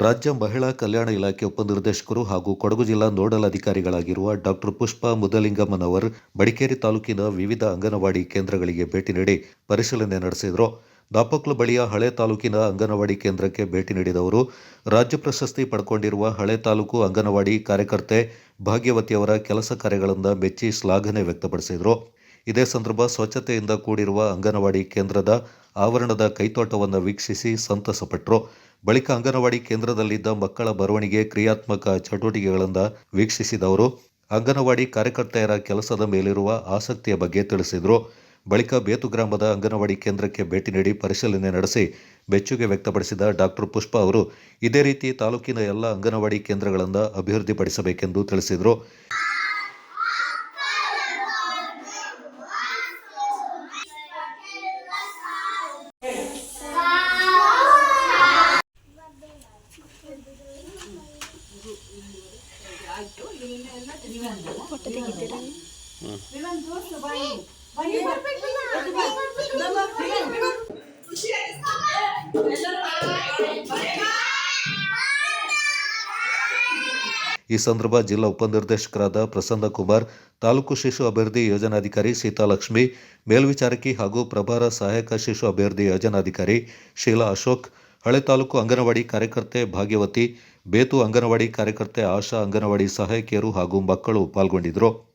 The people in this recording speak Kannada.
ರಾಜ್ಯ ಮಹಿಳಾ ಕಲ್ಯಾಣ ಇಲಾಖೆ ಉಪನಿರ್ದೇಶಕರು ಹಾಗೂ ಕೊಡಗು ಜಿಲ್ಲಾ ನೋಡಲ್ ಅಧಿಕಾರಿಗಳಾಗಿರುವ ಡಾಕ್ಟರ್ ಪುಷ್ಪಾ ಮುದಲಿಂಗಮ್ಮನವರ್ ಮಡಿಕೇರಿ ತಾಲೂಕಿನ ವಿವಿಧ ಅಂಗನವಾಡಿ ಕೇಂದ್ರಗಳಿಗೆ ಭೇಟಿ ನೀಡಿ ಪರಿಶೀಲನೆ ನಡೆಸಿದರು. ದಾಪಕ್ಲು ಬಳಿಯ ಹಳೆ ತಾಲೂಕಿನ ಅಂಗನವಾಡಿ ಕೇಂದ್ರಕ್ಕೆ ಭೇಟಿ ನೀಡಿದವರು, ರಾಜ್ಯ ಪ್ರಶಸ್ತಿ ಪಡ್ಕೊಂಡಿರುವ ಹಳೆ ತಾಲೂಕು ಅಂಗನವಾಡಿ ಕಾರ್ಯಕರ್ತೆ ಭಾಗ್ಯವತಿಯವರ ಕೆಲಸ ಕಾರ್ಯಗಳನ್ನು ಮೆಚ್ಚಿ ಶ್ಲಾಘನೆ ವ್ಯಕ್ತಪಡಿಸಿದರು. ಇದೇ ಸಂದರ್ಭ ಸ್ವಚ್ಛತೆಯಿಂದ ಕೂಡಿರುವ ಅಂಗನವಾಡಿ ಕೇಂದ್ರದ ಆವರಣದ ಕೈತೋಟವನ್ನು ವೀಕ್ಷಿಸಿ ಸಂತಸಪಟ್ಟರು ಬಳಿಕ ಅಂಗನವಾಡಿ ಕೇಂದ್ರದಲ್ಲಿದ್ದ ಮಕ್ಕಳ ಬರವಣಿಗೆ ಕ್ರಿಯಾತ್ಮಕ ಚಟುವಟಿಕೆಗಳನ್ನು ವೀಕ್ಷಿಸಿದವರು. ಅಂಗನವಾಡಿ ಕಾರ್ಯಕರ್ತೆಯರ ಕೆಲಸದ ಮೇಲಿರುವ ಆಸಕ್ತಿಯ ಬಗ್ಗೆ ತಿಳಿಸಿದರು. ಬಳಿಕ ಬೇತು ಗ್ರಾಮದ ಅಂಗನವಾಡಿ ಕೇಂದ್ರಕ್ಕೆ ಭೇಟಿ ನೀಡಿ ಪರಿಶೀಲನೆ ನಡೆಸಿ ಮೆಚ್ಚುಗೆ ವ್ಯಕ್ತಪಡಿಸಿದ ಡಾಕ್ಟರ್ ಪುಷ್ಪ ಅವರು, ಇದೇ ರೀತಿ ತಾಲೂಕಿನ ಎಲ್ಲ ಅಂಗನವಾಡಿ ಕೇಂದ್ರಗಳನ್ನು ಅಭಿವೃದ್ಧಿಪಡಿಸಬೇಕೆಂದು ತಿಳಿಸಿದರು. ಈ ಸಂದರ್ಭ ಜಿಲ್ಲಾ ಉಪನಿರ್ದೇಶಕರಾದ ಪ್ರಸನ್ನ ಕುಮಾರ್ ತಾಲೂಕು ಶಿಶು ಅಭಿವೃದ್ಧಿ ಯೋಜನಾಧಿಕಾರಿ ಸೀತಾಲಕ್ಷ್ಮಿ ಮೇಲ್ವಿಚಾರಕಿ ಹಾಗೂ ಪ್ರಭಾರ ಸಹಾಯಕ ಶಿಶು ಅಭಿವೃದ್ಧಿ ಯೋಜನಾಧಿಕಾರಿ ಶೀಲಾ ಅಶೋಕ್ ಹಳೆ ತಾಲೂಕು ಅಂಗನವಾಡಿ ಕಾರ್ಯಕರ್ತೆ ಭಾಗ್ಯವತಿ ಬೇತು ಅಂಗನವಾಡಿ ಕಾರ್ಯಕರ್ತೆ ಆಶಾ ಅಂಗನವಾಡಿ ಸಹಾಯಕಿಯರು ಹಾಗೂ ಮಕ್ಕಳು ಪಾಲ್ಗೊಂಡಿದ್ದರು.